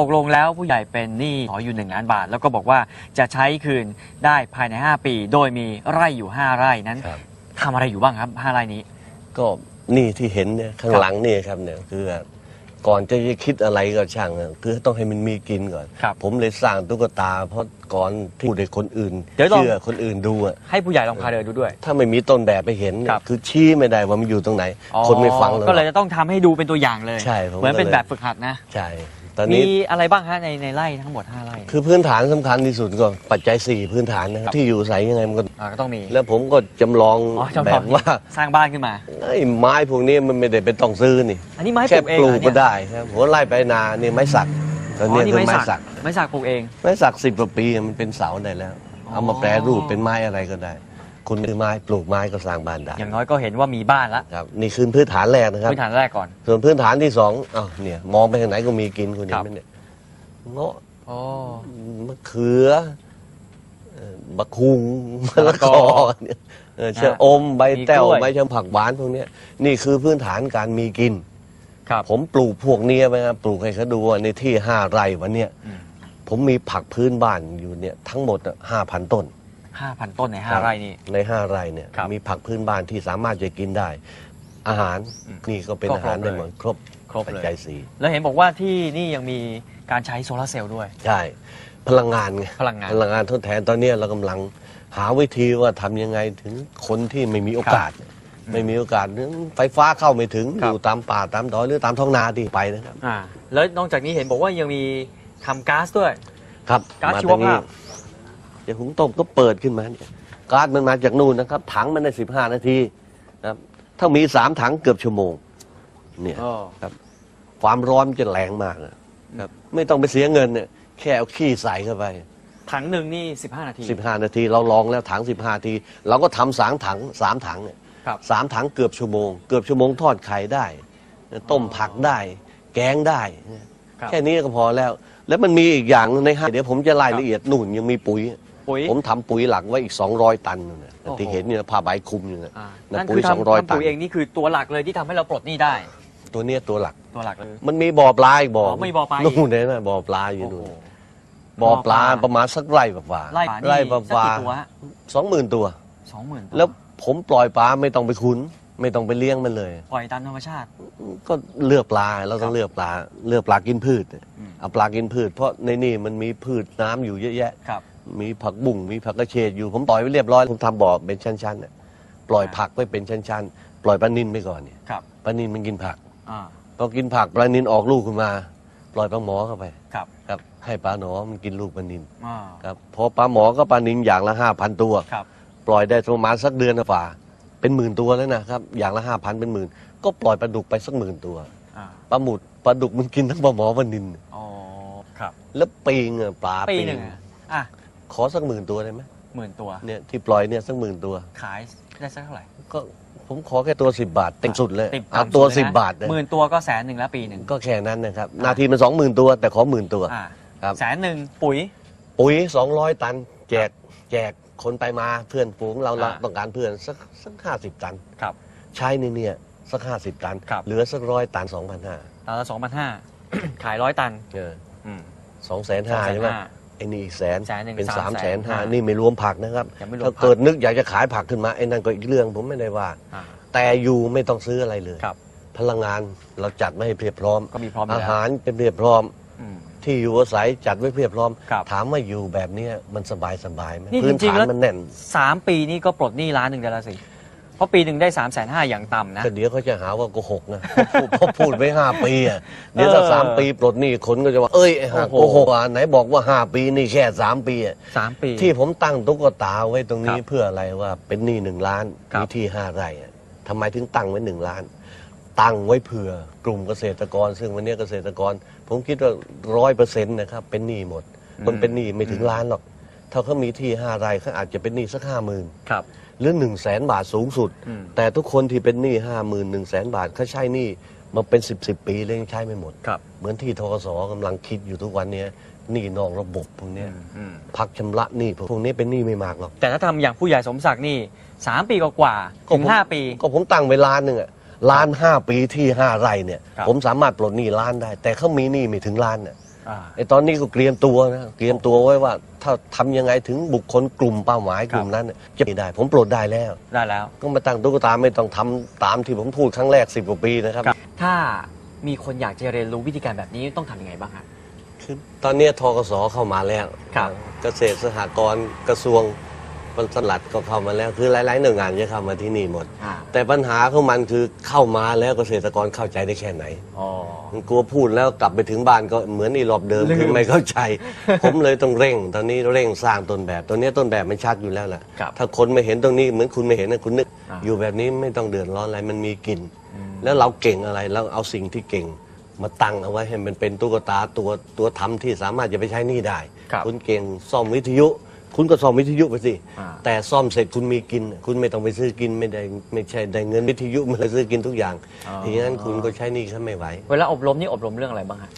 ตกลงแล้วผู้ใหญ่เป็นหนี้ขออยู่ 1 ล้านบาท แล้วก็บอกว่าจะใช้คืนได้ภายใน 5 ปี โดยมีไร่อยู่ 5 ไร่นั้นครับ ทำอะไรอยู่บ้างครับ5ไร่นี้ ก็นี่ที่เห็นเนี่ยข้างครับหลังนี่ครับเนี่ยคือก่อนจะคิดอะไรก็ช่างอะคือต้องให้มันมีกินก่อน ครับ ผมเลยสร้างตุ๊กตา เพราะก่อนที่พูดให้คนอื่นเดี๋ยวลอง เชื่อคนอื่นดูอะให้ผู้ใหญ่ลองพาเดินดูด้วย ถ้าไม่มีต้นแบบไปเห็นเนี่ยครับ คือชี้ไม่ได้ว่ามันอยู่ตรงไหนอ๋อคนไม่ฟังเลยก็เลยจะต้องทำให้ดูเป็นตัวอย่างเลย ใช่ผมเหมือนเป็นก็เลย แบบฝึกหัดนะ ใช่ ตอนมีนี้อะไรบ้างฮะในในไร่ทั้งหมด5ไร่คือพื้นฐานสำคัญที่สุดก็ปัจจัยสี่พื้นฐานนะครับที่อยู่ใส่ยังไงมันก็ อ่าก็ต้องมีแล้วผมก็จำลองอ๋อจำลองแบบว่าสร้างบ้านขึ้นมา ไอ้ไม้พวกนี้มันไม่ได้เป็นต้องซื้อนี่ อันนี้ไม้ปแค่ลูกเองปลูเหรกอก็เนี่ยได้ครับหัวไล่ไปนานี่ไม้สักตอนอ๋นี้อนี่คือไม้ไม้สัสักกไม้สักปลูกเอง ไม้สักสิบกว่าปีมันเป็นเสาได้แล้วอ๋อเอามาแปรรูปเป็นไม้อะไรก็ได้ คุณคือไม้ปลูกไม้ก็สร้างบ้านได้อย่างน้อยก็เห็นว่ามีบ้านละครับนี่คือพื้นฐานแรกนะครับ พื้นฐานแรกก่อน ส่วนพื้นฐานที่สองอ้าวเนี่ยมองไปทางไหนก็มีกินคุณเห็นไหมเนี่ยเงาะอ๋อมะเขือเอ่อบักคุงมะละกอเนี่ยเออชะอมใบแต้วมีกล้วยใบชะผักหวานพวกเนี้ยนี่คือพื้นฐานการมีกินครับผมปลูกพวกเนี้ยไปครับปลูกให้เขาดูว่าในที่ห้าไร่วันเนี้ยอืมผมมีผักพื้นบ้านอยู่เนี่ยทั้งหมดห้าพันต้น ห้าพันต้นในคห้ารับไร่นี่ ในห้าไร่เนี่ยครับมีผักพื้นบ้านที่สามารถจะกินได้ อาหารอืมนี่ก็เป็นก็อาหารครบได้เลยหมดครบครบปัจเลยจัยสีแล้วเห็นบอกว่าที่นี่ยังมีการใช้โซลาร์เซลล์ด้วย ใช่พลังงานไงพลังงานพลังงานทดแทนตอนเนี้ยเรากำลังหาวิธีว่าทำยังไงถึงคนที่ไม่มีโอกาส ไม่มีโอกาสเรื่องไฟฟ้าเข้าไม่ถึงครัอบ ยู่ตามป่าตามดอยหรือตามท้องนาที่ไปนะครับ อ่าแล้วนอกจากนี้เห็นบอกว่ายังมีทำก๊าซด้วย ครับก๊าซมาชีวทางนี้ภาพ เดี๋ยวหุงต้มก็เปิดขึ้นมาเนี่ยก๊าซมันมาจากนู่นนะครับ ถังมันได้สิบห้านาทีนะครับ ถ้ามีสามถังเกือบชั่วโมง เนี่ยอ๋อความร้อนมันจะแรงมากนะครับ ไม่ต้องไปเสียเงินเนี่ยแค่เอาขี้ใส่เข้าไปถังหนึ่งนี่ 15 นาที15นาที เราลองแล้วถัง15นาที เราก็ทำสามถังสามถังเนี่ย ครับ สามถังเกือบชั่วโมง เกือบชั่วโมงทอดไข่ได้ ต้มผักได้ แกงได้ ครับ แค่นี้ก็พอแล้ว แล้วมันมีอีกอย่างในห้างเดี๋ยวผมจะไล่ครับละเอียดนู่นยังมีปุ๋ย ปุ๋ยผมทำปุ๋ยหลักไว้อีก 200 ตันนู่นนะโอ้โหที่เห็นเนี่ยผ้าใบคลุมอยู่นะอ่าน้ำนั่นปุ๋ยคือสองร้อยทำทำปุ๋ยตันเองนี่คือตัวหลักเลยที่ทำให้เราปลดหนี้ได้ ตัวเนี้ยตัวหลัก ตัวหลักเลย มันมีบ่อปลาอีกบ่ออ๋อมีบ่อปลาอีก นู่นเห็นไหมบ่อปลาอยู่โอ้โหนู่นบ่อปลาประมาณสักไร่กว่าๆไล่ปลาไร่นี่ปลาสักปลากี่ตัวฮะสองหมื่นตัว สองหมื่นแล้วผมปล่อยปลาไม่ต้องไปคุ้น ไม่ต้องไปเลี้ยงมันเลย ปล่อยตามธรรมชาติ ก็เลือกปลาเราต้อครังบเลือกปลา เลือกปลากินพืชอืม เอาปลากินพืช เพราะในนี่มันมีพืชน้ำอยู่เยอะแยะ ครับ มีผักบุ้งมีผักกระเฉดอยู่ ผมปล่อยไว้เรียบร้อย ผมทำบ่อเป็นชั้นๆน่ะปล่อยอ่าผักไว้เป็นชั้นๆ ปล่อยปลานินไปก่อนเนี่ยครับปลานินมันกินผักอ่าพอกินผักปลานินออกลูกขึ้นมา ปล่อยปลาหมอเข้าไปครับครับ ให้ปลาหนอมันกินลูกปลานินอ่าครับพอปลาหมอก็ปลานินอย่างละห้าพันตัว ครับ ปล่อยได้ประมาณสักเดือนฝ่าเป็นหมื่นตัวแล้วนะครับอย่างละห้าพันเป็นหมื่น ก็ปล่อยปลาดุกไปสักหมื่นตัวอ่าปลาหมุดปลาดุกมันกินทั้งปลาหมอปลานิน อ๋อ ครับ แล้วปีงอะปลาปีหนึ่งอะอะ ขอสักหมื่นตัวได้ไหมหมื่นตัว เนี่ยที่ปล่อยเนี่ยสักหมื่นตัว ขายได้สักเท่าไหร่ก็ผมขอแค่ตัวสิบบาทเต็มสุดเลยติดเอาต่ำตัวสุดสิเลยบนะบาทนะหมื่นตัวก็แสนหนึ่งแล้วปีหนึ่งก็แค่นั้นนะครับอ่าหนาทีมันสองหมื่นตัว แต่ขอหมื่นตัว อ่าครับ แสนหนึ่งปุ๋ย ปุ๋ยสองร้อยตัน แจกแจกคนไปมาเพื่อนฝูงเราเราอ่า ต้องการเพื่อนสักสักห้าสิบตัน ครับ ใช้ในเนี่ยสักห้าสิบตัน ครับ เหลือสักร้อยตันสองพันห้าตันละสองพันห้าขายร้อยตัน เอออืมสองแสนห้าใช่ไหม250,000 ไอ้นี่อีกแสนแสนหนึ่งเป็นสาสามมแสแสนนห้าห้านี่ไม่รวมผักนะครับ ยังไม่รวมถ้าผักเกิดนึกอยากจะขายผักขึ้นมาไอ้นั่นก็อีกเรื่องผมไม่ได้ว่า อ่าแต่อยู่ไม่ต้องซื้ออะไรเลย ครับ พลังงานเราจัดไว้ให้เพียบพร้อม ก็มีพร้อมอยู่อาแล้วหารเป็นเพียบพร้อม อืม ที่อยู่อาศัยจัดไว้เพียบพร้อม ครับถามว่าอยู่แบบเนี้ยมันสบายสบายไหมนี่พื้นจริงๆฐานแล้ว มันแน่น สามปีนี่ก็ปลดหนี้ล้านหนึ่งได้แล้วสิ เพราะปีหนึ่งได้สามแสนห้าอย่างต่ำนะก็เดี๋ยวเขาจะหาว่าโกหกนะเพราะพูดเพราะพูดไว้ห้าปีอะเดี๋ยวถ้าเออสามปีปลดหนี้คนก็จะว่า เอ้ยไอ้ห่าโอ้โหโกหกอะไหนบอกว่าห้าปีนี่แค่สามปีอะสามปี ที่ผมตั้งตุ๊กตาไว้ตรงนี้ครับเพื่ออะไรว่าเป็นหนี้หนึ่งล้านครับ มีที่ห้าไร่อะทำไมถึงตั้งไว้หนึ่งล้าน ตั้งไว้เผื่อกลุ่มเกษตรกร ซึ่งวันนี้เกษตรกร ผมคิดว่าร้อยเปอร์เซ็นต์นะครับเป็นหนี้หมด คนเป็นหนี้ไม่ถึงล้านหรอกถ้าเขามีที่ห้าไร่เขาอาจจะเป็นหนี้สักห้าหมื่น ครับ หรือหนึ่งแสนบาทสูงสุดอืมแต่ทุกคนที่เป็นหนี้ห้าหมื่นหนึ่งแสนบาทเขาใช้หนี้มาเป็นสิบสิบปีเลยยังใช้ไม่หมด ครับ เหมือนที่ทกสกำลังคิดอยู่ทุกวันเนี้ยหนี้นอกระบบพวกเนี้ยอืม พักชำระหนี้พวกนี้เป็นหนี้ไม่มากหรอกแต่ถ้าทำอย่างผู้ใหญ่สมศักดิ์นี่สามปีกว่าๆถึงห้าปี ก็ผมตั้งไว้ล้านหนึ่งอะล้านห้าปีที่ห้าไร่เนี่ย ครับ ผมสามารถปลดหนี้ล้านได้ แต่เขามีหนี้ไม่ถึงล้านเนี่ยอ่า ไอ้ตอนนี้ก็เตรียมตัวนะเตรียมตัวไว้ว่า ถ้าทำยังไงถึงบุคคลกลุ่มเป้าหมายกลุ่มนั้นน่ะจะไม่ได้ ผมปลดได้แล้วได้แล้ว ก็มาตั้งตุ๊กตาไม่ต้องทำตามที่ผมพูดครั้งแรกสิบกว่าปีนะครับ ถ้ามีคนอยากจะเรียนรู้วิธีการแบบนี้ต้องทำยังไงบ้างครับคือตอนนี้ทกสเข้ามาแล้วครับเกษตรสหกรณ์กระทรวงป สลัดก็เข้ามาแล้วคือหลายๆหน่วยงานจะเข้ามาที่นี่หมด อ่า แต่ปัญหาของมันคือเข้ามาแล้วเกษตรกรเข้าใจได้แค่ไหน อ๋อ มันกลัวพูดแล้วกลับไปถึงบ้านก็เหมือนอีรอบเดิมลืม คือไม่เข้าใจ ผมเลยต้องเร่ง ตอนนี้เร่งสร้างต้นแบบตอนนี้ต้นแบบมันชัดอยู่แล้วแหละครับถ้าคนไม่เห็นตรงนี้เหมือนคุณไม่เห็นนะคุณนึก อ่า อยู่แบบนี้ไม่ต้องเดือดร้อนอะไรมันมีกินอืมแล้วเราเก่งอะไรเราเอาสิ่งที่เก่ง มาตั้งเอาไว้ให้มันเป็นตุ๊กตาตัวตัวทำที่สามารถจะไปใช้หนี่ได้ครับ ณเก่งซ่อมวิทยุ คุณก็ซ่อมวิทยุไปสิ อ่า แต่ซ่อมเสร็จคุณมีกิน คุณไม่ต้องไปซื้อกินไม่ได้ไม่ใช่ได้เงินวิทยุมาซื้อกินทุกอย่างอ๋ออย่างนั้นคุณก็ใช้หนี่เขาไม่ไหว เวลาอบรมนี่อบรมเรื่องอะไรบ้างฮะ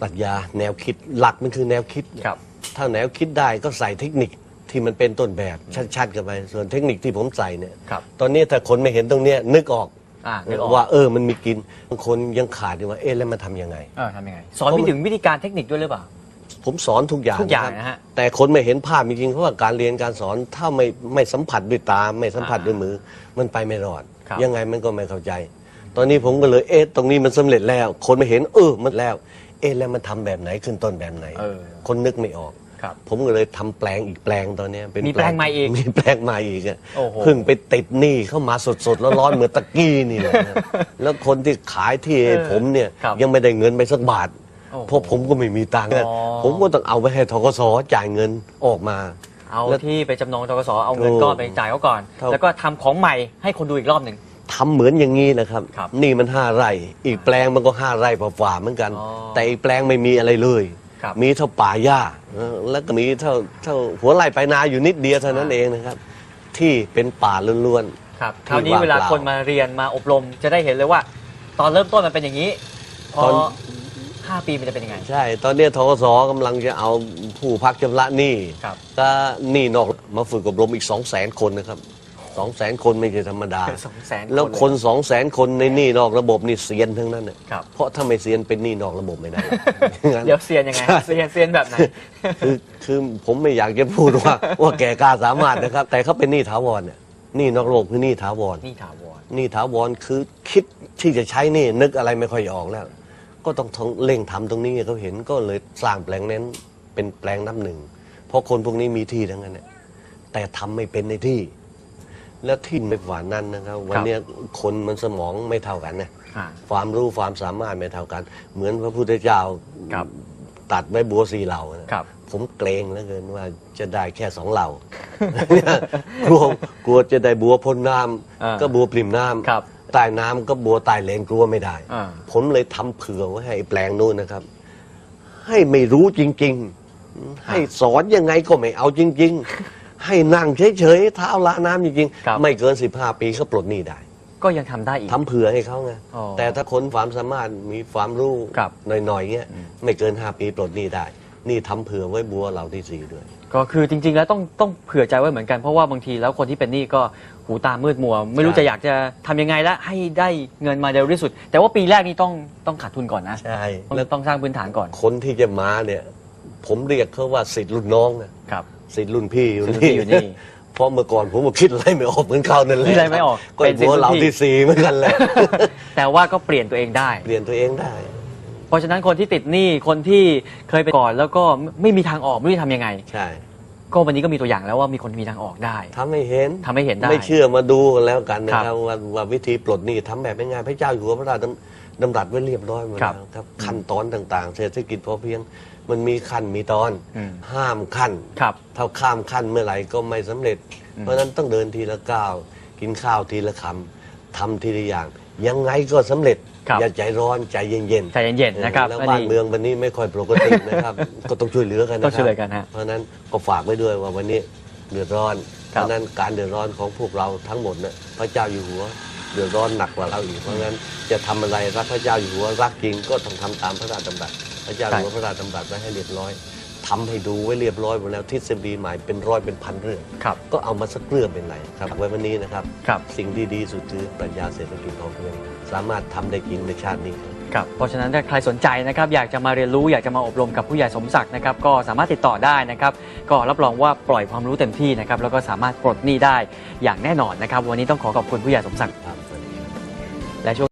ปรัชญาแนวคิดหลักมันคือแนวคิดครับ ถ้าแนวคิดได้ก็ใส่เทคนิคที่มันเป็นต้นแบบชัดๆกันไป ส่วนเทคนิคที่ผมใส่เนี่ย ครับ ตอนนี้ถ้าคนไม่เห็นตรงเนี้ยนึกออกอ่านึกออก ว่าเออมันมีกินบางคนยังขาดอยู่ว่าเอ๊ะแล้วมันทำยังไง เออทำยังไง สอนไปถึงวิธีการเทคนิคด้วยหรือเปล่า ผมสอนทุกอย่างทุกอย่างครับนะฮะแต่คนไม่เห็นภาพจริงๆเพราะว่าการเรียนการสอนถ้าไม่ไม่สัมผัสด้วยตาไม่สัมผัสอ่าด้วยมือ มันไปไม่รอด ครับ ยังไงมันก็ไม่เข้าใจ ตอนนี้ผมก็เลยเอ๊ะตรงนี้มันสำเร็จแล้ว คนไม่เห็นเออมันแล้ว เอ๊ะแล้วมันทำแบบไหนขึ้นต้นแบบไหน เออ คนนึกไม่ออก ครับ ผมก็เลยทำแปลงอีกแปลงตอนเนี้ยเป็นมีแปลงใหม่อีกมีแปลงใหม่อีกอะโอ้โห เพิ่งไปติดหนี้เข้ามาสดๆร้อนๆเหมือนตะกี้นี่แหละนะแล้วคนที่ขายที่ให้ผมเนี่ยครับ ยังไม่ได้เงินไปสักบาทโอ้โห เพราะผมก็ไม่มีตังค์อะอ๋อ ผมก็ต้องเอาไปให้ทกสจ่ายเงินออกมา เอาแล้วที่ไปจำนองทกสเอาเงินโอ้ก้อนไปจ่ายเขาก่อนเท่าแล้วก็ทำของใหม่ให้คนดูอีกรอบหนึ่ง ทำเหมือนอย่างนี้นะครับ ครับนี่มันห้าไร่ อีกแปลงมันก็ห้าไร่ฝ่าๆเหมือนกัน อ๋อแต่อีกแปลงไม่มีอะไรเลย ครับ มีเท่าป่าหญ้าเออแล้วก็มีเท่าเท่าหัวไร่ไปนาอยู่นิดเดียวเท่านั้นอ่าเองนะครับ ที่เป็นป่าล้วน ครับที่คราวนี้ว่างเวลาเปล่าคนมาเรียนมาอบรมจะได้เห็นเลยว่า ตอนเริ่มต้นมันเป็นอย่างนี้ พอตอน ห้าปีมันจะเป็นยังไงๆใช่ ตอนเนี้ยทกสกำลังจะเอาผู้พักชำระหนี้ครับ ก็หนี้นอกมาฝึกอบรมอีก 2 0 0 0 0 0คนนะครับ2 0 0 0 0 0คนไม่ใช่ธรรมดาสองแสนแล้วคน 2 0 0 0 0 0คนในหนี้นอกระบบนี่เซียนทั้งนั้นน่ะครับ เพราะถ้าไม่เซียนเป็นหนี้นอกระบบไม่ได้งั้น เดี๋ยวเซียนยังไงเซียนเซียนแบบไหน คือคือผมไม่อยากจะพูดว่า ว่าแก่กล้าสามารถนะครับ แต่เขาเป็นหนี้ถาวรเนี่ยหนี้นอกระบบคือหนี้ถาวร นี่ถาวร หนี้ถาวรคือคิดที่จะใช้หนี่นึกอะไรไม่ค่อยออกแล้ว ก็ต้องทงเร่งทำตรงนี้ให้เขาเห็นก็เลยสร้างแปลงนั้นเป็นแปลงน้ำหนึ่ง เพราะคนพวกนี้มีที่ทั้งนั้นเนี่ยแต่ทำไม่เป็นในที่ แล้วที่ไม่กว่านั้นนะครับ วันเนี้ยคนมันสมองไม่เท่ากันนะอ่าความรู้ความสามารถไม่เท่ากัน เหมือนพระพุทธเจ้าครับตัดไว้บัวสีเหล่านะครับผมเกรงเหลือเกินว่าจะได้แค่สองเหล่าเนี่ยกลัวกลัวจะได้บัวพ้นน้อ่าำก็บัวปริ่มน้ครับำ ใต้น้ำก็บัวใต้เลนกลัวไม่ได้ อ่า ผมเลยทำเผื่อไว้ให้แปลงนู้นนะครับ ให้ไม่รู้จริง ๆ ให้สอนยังไงก็ไม่เอาจริง ๆ ให้นั่งเฉยๆเท้าละน้ำจริงครับ ๆ ไม่เกิน 15 ปีเขาปลดหนี้ได้ ก็ยังทำได้อีก ทำเผื่อให้เขาไง อ๋อแต่ถ้าคนความสามารถมีความรู้ครับ หน่อยๆเงี้ยไม่เกิน 5 ปีปลดหนี้ได้ นี่ทำเผื่อไว้บัวเหล่าที่สี่ด้วย ก็คือจริง ๆ แล้วต้องต้องเผื่อใจไว้เหมือนกันเพราะว่าบางทีแล้วคนที่เป็นหนี้ก็หูตามืดมัว ไม่รู้ใช่ จะอยากจะทำยังไงแล้วให้ได้เงินมาเร็วที่สุด แต่ว่าปีแรกนี่ต้องต้องขาดทุนก่อนนะใช่ต้องแล้วต้องสร้างพื้นฐานก่อนคนที่จะมาเนี่ย ผมเรียกเขาว่าสิทธิ์รุ่นน้องนะครับ สิทธิ์รุ่นพี่อยู่สิทธิ์รุ่นพี่อยู่นี่เพราะเมื่อก่อนผมก็คิดอะไรไม่ออกเหมือนเขานั่นแหละคิดอะไรไม่ออกก็เป็นสิทธิ์บัวเหล่ารุ่นพี่ที่สี่เหมือนกันแหละแต่ว่าก็เปลี่ยนตัวเองได้ เปลี่ยนตัวเองได้ เพราะฉะนั้นคนที่ติดหนี้คนที่เคยไปก่อนแล้วก็ไม่มีทางออกไม่รู้จะทำยังไง ใช่ก็วันนี้ก็มีตัวอย่างแล้วว่ามีคนมีทางออกได้ทำให้เห็น ทำให้เห็นได้ ไม่เชื่อมาดูกันแล้วกันนะคครัรับบว่าว่าวิธีปลดหนี้ทำแบบง่ายๆพระเจ้าอยู่หัวพระราชดำดำรัสไว้เรียบร้อยหมดครับแล้วครับขั้นตอนต่างๆ เศรษฐกิจพอเพียงมันมีขั้นมีตอน อืม ห้ามขั้น ครับ ถ้าข้ามขั้นเมื่อไหร่ก็ไม่สำเร็จอืมเพราะฉะนั้นต้องเดินทีละก้าว กินข้าวทีละคำทำทีละอย่าง ยังไงก็สำเร็จ ครับอย่าใจร้อนใจเย็นๆใจเย็นๆนะครับแล้วอันบ้านนี้เมืองวันนี้ไม่ค่อยปกตินะครับ ก็ต้องช่วยเหลือกันนะคต้รัองช่วยเหลือกันฮะ เพราะฉะนั้นก็ฝากไว้ด้วยว่าวันนี้เดือดร้อนเพครับ ราะฉะนั้นการเดือดร้อนของพวกเราทั้งหมดเนี่ยพระเจ้าอยู่หัวเดือดร้อนหนักกว่าเราอีกเพราะฉะนั้นจะทำอะไรรักพระเจ้าอยู่หัวรักจริงก็ต้องทำตามพระราชดำรัสพระเจ้าอยู่หัวพระราชดำรัสไว้ให้เรียบร้อย ทำให้ดูไว้เรียบร้อยหมดแล้วทฤษฎีใหม่เป็นร้อยเป็นพันเรื่องครับก็เอามาสักเรื่องเป็นไรครับไว้วันนี้นะครับครับสิ่งที่ดีสุดคือปรัชญาเศรษฐกิจพอเพียงสามารถทำได้จริงในชาตินี้ครับครับเพราะฉะนั้นถ้าใครสนใจนะครับอยากจะมาเรียนรู้อยากจะมาอบรมกับผู้ใหญ่สมศักดิ์นะครับก็สามารถติดต่อได้นะครับก็รับรองว่าปล่อยความรู้เต็มที่นะครับแล้วก็สามารถปลดหนี้ได้อย่างแน่นอนนะครับ วันนี้ต้องขอขอบคุณผู้ใหญ่สมศักดิ์ครับสวัสดีครับและช่วง